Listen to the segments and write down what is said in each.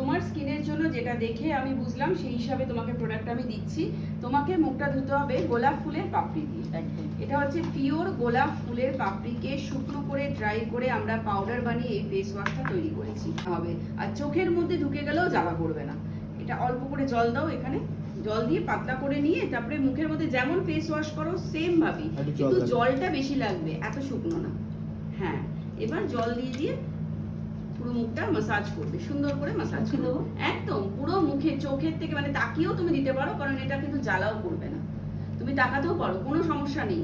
তোমার স্কিনের জন্য যেটা দেখে আমি বুঝলাম সেই হিসাবে তোমাকে প্রোডাক্ট আমি দিচ্ছি। তোমাকে মুখটা ধুতে হবে গোলাপ ফুলের পাপড়ি দিয়ে। এটা হচ্ছে পিওর গোলাপ ফুলের পাপড়িকে শুকনো করে ড্রাই করে আমরা পাউডার বানিয়ে এই ফেস ওয়াশটা তৈরি করেছি। হবে। আর চোখের মধ্যে ঢুকে গেলেও জ্বালা করবে না। এটা অল্প করে জল দাও এখানে। জল দিয়ে পাতলা করে নিয়ে তারপরে মুখের মধ্যে যেমন ফেস ওয়াশ করো সেম ভাবেই। কিন্তু জলটা বেশি লাগবে এত শুকনো না। হ্যাঁ। এবার জল দিয়ে দিয়ে পুরো মুখটা মাসাজ করবে সুন্দর করে মাসাজ করবে। একদম পুরো মুখে চোখের থেকে মানে তাকিয়েও তুমি দিতে পারো কারণ এটা কিন্তু জ্বালাও করবে না। তুমি তাকাতেও পারো কোনো সমস্যা নেই।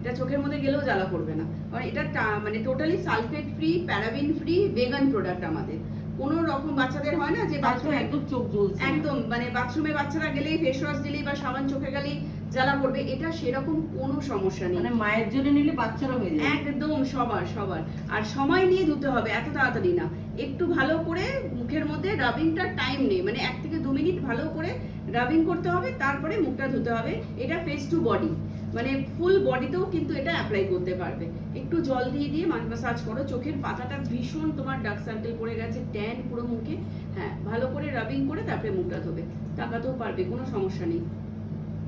এটা চোখের মধ্যে গেলেও জ্বালা করবে না। কারণ এটা মানে totally sulphate free paraben free vegan product আমাদের। কোনো রকম বাচ্চাদের হয় না যে বাথরুমে একদম চোখ জ্বলছে। একদম মানে বাথরুমে বাচ্চারা গেলেই ফেস ওয়াশ দিলেই বা সাবান চোখে গেলেই জ্বালা করবে এটা সেরকম কোনো সমস্যা নেই। মানে মায়ের জন্য নিলে বাচ্চারা হয়ে যায় একদম সবার সবার। আর সময় নিয়ে ধুতে হবে এত তাড়াতাড়ি না। একটু ভালো করে মুখের মধ্যে রাবিংটা টাইম নেই। মানে এক থেকে দু মিনিট ভালো করে রাবিং করতে হবে তারপরে মুখটা ধুতে হবে। এটা ফেস টু বডি মানে ফুল বডিতেও কিন্তু এটা অ্যাপ্লাই করতে পারবে। একটু জল দিয়ে দিয়ে মাসাজ করো। চোখের পাতাটা ভীষণ তোমার ডার্ক সার্কেল পড়ে গেছে ট্যান পুরো মুখে। হ্যাঁ ভালো করে রাবিং করে তারপরে মুখটা ধোবে। তাকাতেও পারবে কোনো সমস্যা নেই।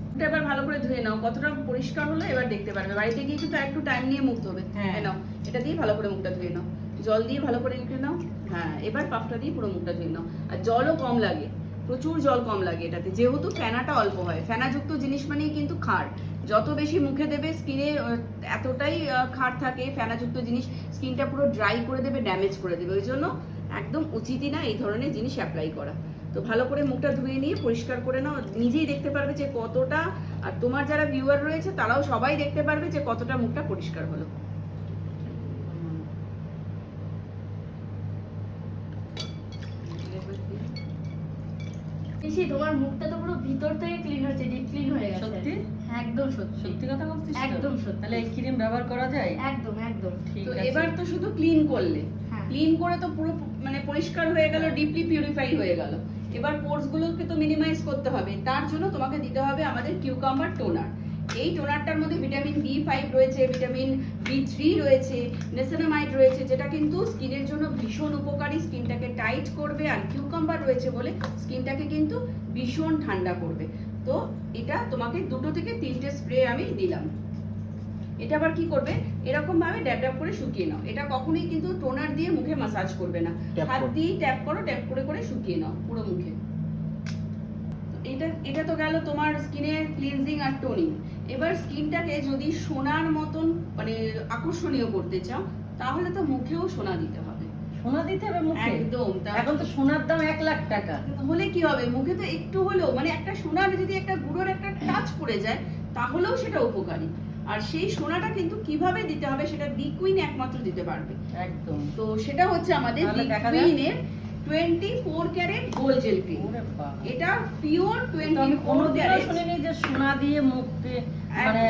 মুখটা এবার ভালো করে ধুয়ে নাও। কতটা পরিষ্কার হলো এবার দেখতে পারবে। বাড়িতে গিয়ে কিন্তু একটু টাইম নিয়ে মুখ ধোবে। হ্যাঁ। নাও এটা দিয়ে ভালো করে মুখটা ধুয়ে নাও। জল দিয়ে ভালো করে মুখে নাও। হ্যাঁ এবার পাফটা দিয়ে পুরো মুখটা ধুয়ে নাও। আর জলও কম লাগে, প্রচুর জল কম লাগে এটাতে। যেহেতু ফেনাটা অল্প হয়, ফেনাযুক্ত জিনিস মানেই কিন্তু খার যত বেশি মুখে দেবে, স্কিনে এতটাই খার থাকে ফেনাযুক্ত জিনিস, স্কিনটা পুরো ড্রাই করে দেবে, ড্যামেজ করে দেবে। ওই জন্য একদম উচিতই না এই ধরনের জিনিস অ্যাপ্লাই করা। তো ভালো করে মুখটা ধুয়ে নিয়ে পরিষ্কার করে নাও। নিজেই দেখতে পারবে যে কতটা, আর তোমার যারা ভিউয়ার রয়েছে, তারাও সবাই দেখতে পারবে যে কতটা মুখটা পরিষ্কার হলো। পিসি তোমার মুখটা তো পুরো ভিতর থেকে ক্লিন হচ্ছে ডিপ ক্লিন হয়ে গেছে। সত্যি? হ্যাঁ, একদম সত্যি। সত্যি কথা বলছিস একদম সত্যি। তাহলে এই ক্রিম ব্যবহার করা যায়? একদম একদম। ঠিক আছে। এবার তো শুধু ক্লিন করলে। হ্যাঁ। ক্লিন করে তো পুরো মানে পরিষ্কার হয়ে গেল ডিপলি পিউরিফাই হয়ে গেল। এবার পোর্স গুলোকে তো মিনিমাইজ করতে হবে। তার জন্য তোমাকে দিতে হবে আমাদের কিউকাম্বার টোনার এই টোনারটার মধ্যে ভিটামিন বি ফাইভ রয়েছে ভিটামিন বি থ্রি রয়েছে নেসানামাইড রয়েছে যেটা কিন্তু স্কিনের জন্য ভীষণ উপকারী স্কিনটাকে টাইট করবে আর কিউকাম্বার রয়েছে বলে স্কিনটাকে কিন্তু ভীষণ ঠান্ডা করবে। তো এটা তোমাকে দুটো থেকে তিনটে স্প্রে আমি দিলাম। এটা আবার কি করবে? এরকম ভাবে ড্যাপ ড্যাপ করে শুকিয়ে নাও। এটা কখনোই কিন্তু টোনার দিয়ে মুখে মাসাজ করবে না। হাত। দিয়ে ট্যাপ করো ট্যাপ করে করে শুকিয়ে নাও পুরো মুখে। এটা এটা তো গেল তোমার স্কিনের ক্লিনজিং আর টোনিং এবার স্কিনটাকে যদি সোনার মতন মানে আকর্ষণীয় করতে চাও তাহলে তো মুখেও সোনা দিতে হবে। সোনা দিতে হবে মুখে? একদম এখন তো সোনার দাম এক লাখ টাকা। হলে কি হবে? মুখে তো একটু হলেও মানে একটা সোনার যদি একটা গুঁড়োর একটা টাচ পড়ে যায় তাহলেও সেটা উপকারী। আর সেই সোনাটা কিন্তু কীভাবে দিতে হবে সেটা বি কুইন একমাত্র দিতে পারবে। একদম। তো সেটা হচ্ছে আমাদের তাহলে B কুইনের twenty four carat gold gel cream. এটা পিওর টোয়েন্টি ফোর ক্যারেট। শুনিনি যে সোনা দিয়ে মুখে মানে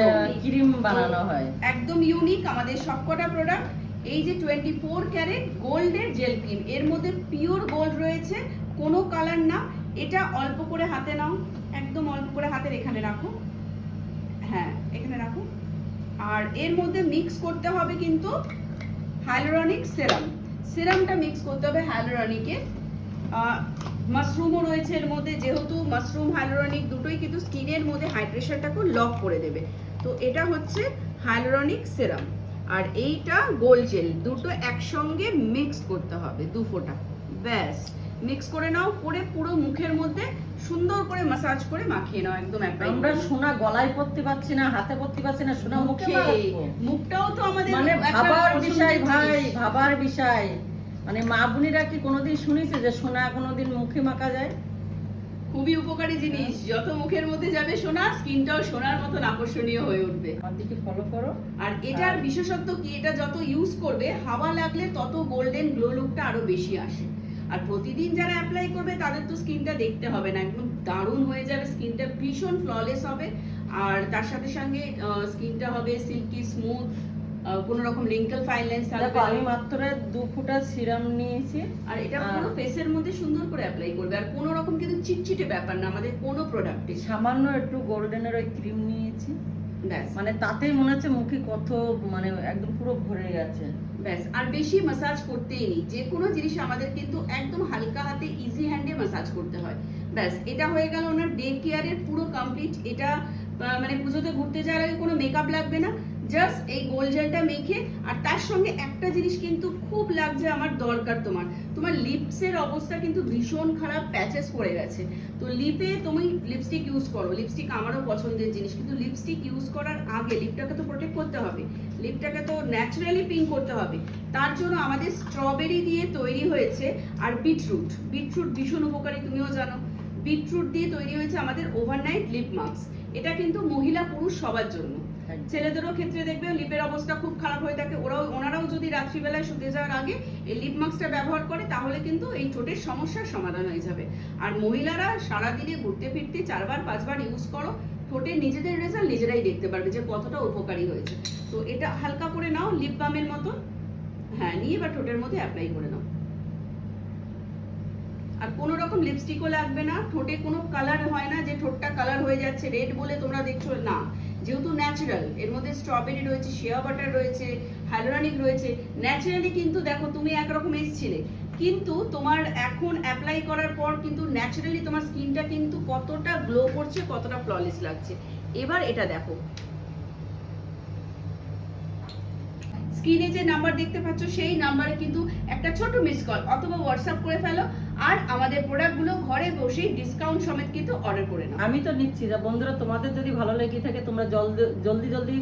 ক্রিম বানানো হয়। একদম ইউনিক আমাদের সবকটা প্রোডাক্ট এই যে টোয়েন্টি ফোর ক্যারেট গোল্ডের জেল ক্রিম এর মধ্যে পিওর গোল্ড রয়েছে কোনো কালার না। এটা অল্প করে হাতে নাও একদম অল্প করে হাতের এখানে রাখো। হ্যাঁ এখানে রাখো। আর এর মধ্যে মিক্স করতে হবে কিন্তু হাইলোরনিক সেরাম সেরামটা মিক্স করতে হবে হ্যালোরনিকে মাশরুমও রয়েছে এর মধ্যে, যেহেতু মাশরুম হ্যালোরনিক দুটোই কিন্তু স্কিনের মধ্যে হাইড্রেশনটাকে লক করে দেবে। তো এটা হচ্ছে হ্যালোরনিক সিরাম। আর এইটা গোল জেল দুটো একসঙ্গে মিক্স করতে হবে দু ফোঁটা ব্যাস। মিক্স করে নাও করে পুরো মুখের মধ্যে সুন্দর করে মাসাজ করে মাখিয়ে নাও একদম apply আমরা সোনা গলায় পড়তে পারছি না হাতে পড়তে পারছি না সোনা মুখে মুখে মুখটাও তো আমাদের মানে ভাবার বিষয় ভাই ভাবার বিষয়। মানে মা বোনেরা কি কোনোদিন শুনেছে যে সোনা কোনোদিন মুখে মাখা যায়? খুবই উপকারী জিনিস। যত মুখের মধ্যে যাবে সোনা স্কিনটাও সোনার মতন আকর্ষণীয় হয়ে উঠবে। দিকে ফলো করো। আর এটার বিশেষত্ব কি? এটা যত ইউজ করবে হাওয়া লাগলে তত গোল্ডেন গ্লো লুকটা আরও বেশি আসে। আর প্রতিদিন যারা অ্যাপ্লাই করবে তাদের তো স্কিনটা দেখতে হবে না। একদম দারুণ হয়ে যাবে স্কিনটা ভীষণ ফ্ললেস হবে। আর তার সাথে সঙ্গে স্কিনটা হবে সিল্কি স্মুথ কোনো রকম রিঙ্কেল ফাইলেন্স থাকবে আমি মাত্র দু ফুটা সিরাম নিয়েছি। আর এটা পুরো ফেসের মধ্যে সুন্দর করে অ্যাপ্লাই করবে। আর কোনো রকম কিন্তু চিটচিটে ব্যাপার না আমাদের কোনো প্রোডাক্টে সামান্য একটু গোল্ডেনের ওই ক্রিম নিয়েছি। মানে তাতেই মনে হচ্ছে মুখে কত মানে একদম পুরো ভরে গেছে। ব্যাস, আর বেশি মাসাজ করতেই নেই। যে কোনো জিনিস আমাদের কিন্তু একদম হালকা হাতে ইজি হ্যান্ডে মাসাজ করতে হয়। ব্যাস, এটা হয়ে গেল ওনার ডে কেয়ারের পুরো কমপ্লিট এটা মানে পুজোতে ঘুরতে যাওয়ার আগে কোনো মেকআপ লাগবে না। জাস্ট এই গোল জেলটা মেখে, আর তার সঙ্গে একটা জিনিস কিন্তু খুব লাগছে আমার দরকার তোমার। তোমার লিপসের অবস্থা কিন্তু ভীষণ খারাপ প্যাচেস পড়ে গেছে। তো লিপে তুমি লিপস্টিক ইউজ করো। লিপস্টিক আমারও পছন্দের জিনিস, কিন্তু লিপস্টিক ইউজ করার আগে লিপটাকে তো প্রোটেক্ট করতে হবে। লিপটাকে তো ন্যাচারালি পিঙ্ক করতে হবে। তার জন্য আমাদের স্ট্রবেরি দিয়ে তৈরি হয়েছে আর বিটরুট বিটরুট ভীষণ উপকারী তুমিও জানো। বিটরুট দিয়ে তৈরি হয়েছে আমাদের ওভারনাইট লিপ মাস্ক এটা কিন্তু মহিলা পুরুষ সবার জন্য। ছেলেদেরও ক্ষেত্রে দেখবে লিপের অবস্থা খুব খারাপ হয়ে থাকে। ওরাও ওনারাও যদি রাত্রিবেলায় শুতে যাওয়ার আগে এই লিপ মাস্কটা ব্যবহার করে তাহলে কিন্তু এই ঠোঁটের সমস্যার সমাধান হয়ে যাবে। আর মহিলারা সারাদিনে ঘুরতে ফিরতে চারবার পাঁচবার ইউজ করো। ঠোঁটের নিজেদের রেজাল্ট নিজেরাই দেখতে পারবে যে কতটা উপকারী হয়েছে। তো এটা হালকা করে নাও লিপ বামের মতো হ্যাঁ নিয়ে এবার ঠোঁটের মধ্যে অ্যাপ্লাই করে নাও। আর কোনো রকম লিপস্টিকও লাগবে না। ঠোঁটে কোনো কালার হয় না যে ঠোঁটটা কালার হয়ে যাচ্ছে রেড বলে তোমরা দেখছ, না। যেহেতু ন্যাচারাল এর মধ্যে স্ট্রবেরি রয়েছে শিয়া বাটার রয়েছে হাইলোরানিক রয়েছে ন্যাচারালি কিন্তু দেখো তুমি একরকম এসছিলে। কিন্তু তোমার এখন অ্যাপ্লাই করার পর কিন্তু ন্যাচারালি তোমার স্কিনটা কিন্তু কতটা গ্লো করছে, কতটা ফ্ললেস লাগছে। এবার এটা দেখো। স্ক্রিনে যে নাম্বার দেখতে পাচ্ছ, সেই নাম্বারে কিন্তু একটা ছোট মিস কল অথবা হোয়াটসঅ্যাপ করে ফেলো। আর আমাদের প্রোডাক্টগুলো ঘরে বসেই ডিসকাউন্ট সমেত কিন্তু অর্ডার করে নাও। আমি তো নিচ্ছি যা বন্ধুরা, তোমাদের যদি ভালো লেগে থাকে, তোমরা জলদি জলদি জলদি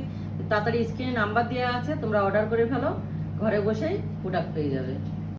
তাড়াতাড়ি স্ক্রিনে নাম্বার দেওয়া আছে, তোমরা অর্ডার করে ফেলো। ঘরে বসেই প্রোডাক্ট পেয়ে যাবে।